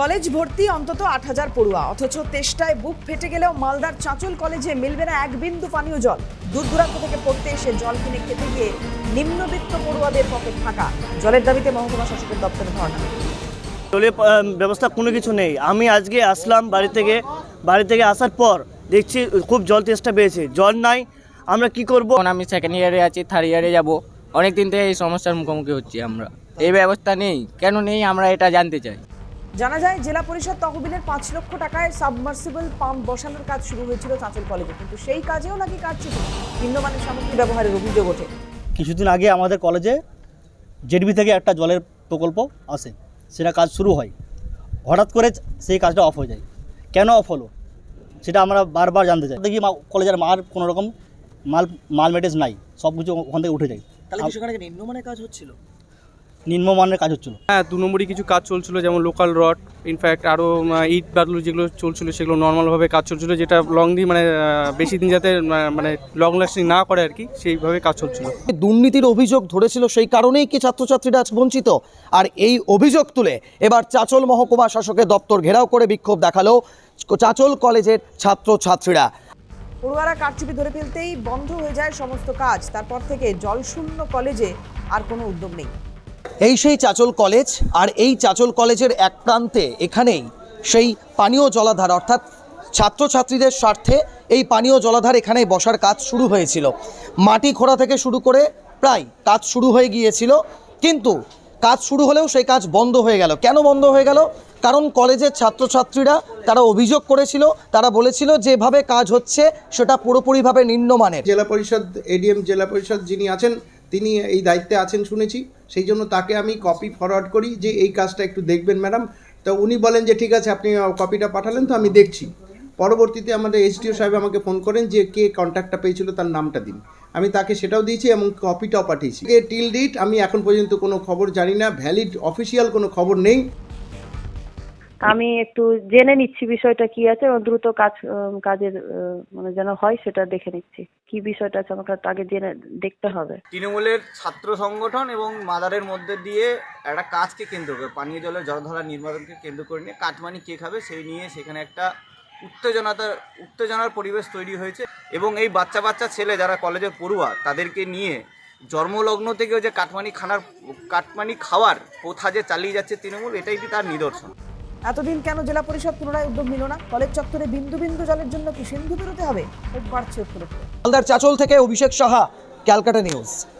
College ভর্তি অন্তত আট হাজার পড়ুয়া। অথচ তেষ্টায় বুক ফেটে গেলেও মালদার চাঁচল কলেজে মিলবে না এক বিন্দু পানীয় জল। দূর দূরান্ত থেকে পড়তে এসে জল কিনে খেতে গিয়ে নিম্নবিত্ত পড়ুয়াদের পকেট ফাঁকা। জলের দাবিতে মহকুমা শাসকের দপ্তরে ধর্ণা। জলের ব্যবস্থা কোনো কিছু নেই। আমি আজকে আসলাম বাড়ি থেকে বাড়ি থেকে আসার পর দেখছি খুব জল তেষ্টা পেয়েছে। জল নাই আমরা কি করব? আমি সেকেন্ড ইয়ারে আছি থার্ড ইয়ারে যাব। অনেক দিন থেকে এই সমস্যার মুখোমুখি হচ্ছি আমরা। এই ব্যবস্থা নেই। কেন নেই? আমরা এটা জানতে চাই। জানা যায় জেলা পরিষদ তহবিলের পাঁচ লক্ষ টাকায় সাবমার্সিবল পাম্প বসানোর কাজ শুরু হয়েছিল চাঁচল কলেজে। কিন্তু সেই কাজেও নাকি কাটছিল নিম্নমানের সামগ্রী ব্যবহারের অভিযোগ ওঠে। কিছুদিন আগে আমাদের কলেজে জেডবি থেকে একটা জলের প্রকল্প আসে। সেটা কাজ শুরু হয়। হঠাৎ করে সেই কাজটা অফ হয়ে যায়। কেন অফ হলো? সেটা আমরা বারবার জানতে চাই। দেখি মা- কলেজের মার কোনো রকম মাল মাল মেটেজ নাই। সব কিছু ওখান থেকে উঠে যায়। তাহলে নিম্নমানের কাজ হচ্ছিল? নিম্নমানের কাজ হচ্ছিল। হ্যাঁ দু নম্বরই কিছু কাজ চলছিল যেমন লোকাল রড ইনফ্যাক্ট আরও ইট বাদলু যেগুলো চলছিল সেগুলো নর্মালভাবে কাজ চলছিল যেটা লং দিন মানে বেশি দিন যাতে মানে লং লাস্টিং না করে আর কি সেইভাবে কাজ চলছিল। দুর্নীতির অভিযোগ ধরেছিল সেই কারণেই কি ছাত্রছাত্রীরা আজ বঞ্চিত? আর এই অভিযোগ তুলে এবার চাচল মহকুমা শাসকের দপ্তর ঘেরাও করে বিক্ষোভ দেখাল চাচল কলেজের ছাত্রছাত্রীরা। পড়ুয়ারা কারচুপি ধরে ফেলতেই বন্ধ হয়ে যায় সমস্ত কাজ তারপর থেকে জলশূন্য কলেজে আর কোনো উদ্যোগ নেই। এই সেই চাচল কলেজ আর এই চাচল কলেজের এক প্রান্তে এখানেই সেই পানীয় জলাধার, অর্থাৎ ছাত্রছাত্রীদের স্বার্থে এই পানীয় জলাধার এখানে বসার কাজ শুরু হয়েছিল। মাটি খোঁড়া থেকে শুরু করে প্রায় কাজ শুরু হয়ে গিয়েছিল। কিন্তু কাজ শুরু হলেও সেই কাজ বন্ধ হয়ে গেল। কেন বন্ধ হয়ে গেল? কারণ কলেজের ছাত্রছাত্রীরা তারা অভিযোগ করেছিল, তারা বলেছিল যেভাবে কাজ হচ্ছে সেটা পুরোপুরিভাবে নিম্নমানের। জেলা পরিষদ, এডিএম জেলা পরিষদ যিনি আছেন তিনি এই দায়িত্বে আছেন শুনেছি। সেই জন্য তাকে আমি কপি ফরওয়ার্ড করি যে এই কাজটা একটু দেখবেন ম্যাডাম তো উনি বলেন যে, ঠিক আছে, আপনি কপিটা পাঠালেন তো, আমি দেখছি। পরবর্তীতে আমাদের এসডিও সাহেব আমাকে ফোন করেন যে, কে কন্ট্যাক্টটা পেয়েছিল, তার নামটা দিন। আমি তাকে সেটাও দিয়েছি এবং কপিটাও পাঠিয়েছি। টিল ডিট আমি এখন পর্যন্ত কোনো খবর জানি না। ভ্যালিড অফিসিয়াল কোনো খবর নেই। আমি একটু জেনে নিচ্ছি বিষয়টা কি আছে এবং দ্রুত কাজ কাজের মানে যেন হয় সেটা দেখে নিচ্ছি। কি বিষয়টা আছে আমাকে আগে জেনে দেখতে হবে। তৃণমূলের ছাত্র সংগঠন এবং মাদারের মধ্যে দিয়ে একটা কাজকে কেন্দ্র করে, পানীয় জলের জলধারা নির্মাণকে কেন্দ্র করে নিয়ে কাটমানি কে খাবে সেই নিয়ে সেখানে একটা উত্তেজনাতার উত্তেজনার পরিবেশ তৈরি হয়েছে এবং এই বাচ্চা বাচ্চা ছেলে যারা কলেজের পড়ুয়া তাদেরকে নিয়ে জন্মলগ্ন থেকেও যে কাটমানি খানার কাটমানি খাওয়ার প্রথা যে চালিয়ে যাচ্ছে তৃণমূল, এটাই কি তার নিদর্শন? এতদিন কেন জেলা পরিষদ পুনরায় উদ্যোগ নিল না? কলেজ চত্বরে বিন্দু বিন্দু জলের জন্য কি সিন্ধু বেরোতে হবে? বাড়ছে উত্তর মালদার চাচল থেকে অভিষেক সাহা, ক্যালকাটা নিউজ।